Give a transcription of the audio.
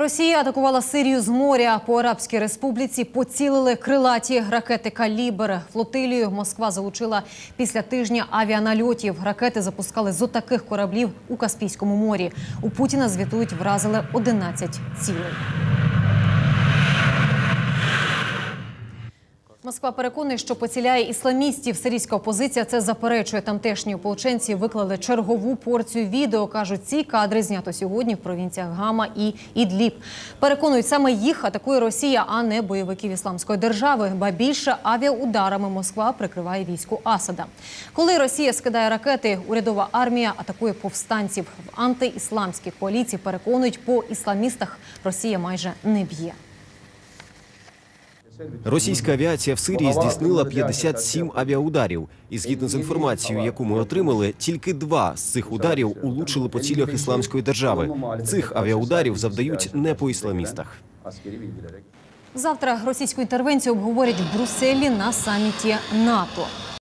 Росія атакувала Сирію з моря. По Арабській республіці поцілили крилаті ракети «Калібр». Флотилію Москва залучила після тижня авіанальотів. Ракети запускали з отаких кораблів у Каспійському морі. У Путіна звітують вразили 11 цілей. Москва переконує, що поціляє ісламістів. Сирійська опозиція це заперечує. Тамтешні ополченці виклали чергову порцію відео. кажуть, ці кадри знято сьогодні в провінціях Гама і Ідліб. Переконують, саме їх атакує Росія, а не бойовиків ісламської держави. Ба більше авіаударами Москва прикриває війську Асада. Коли Росія скидає ракети, урядова армія атакує повстанців. В антиісламській коаліції переконують, по ісламістах Росія майже не б'є. Російська авіація в Сирії здійснила 57 авіаударів. І згідно з інформацією, яку ми отримали, тільки два з цих ударів улучили по цілях ісламської держави. Цих авіаударів завдають не по ісламістах. Завтра російську інтервенцію обговорять в Брюсселі на саміті НАТО.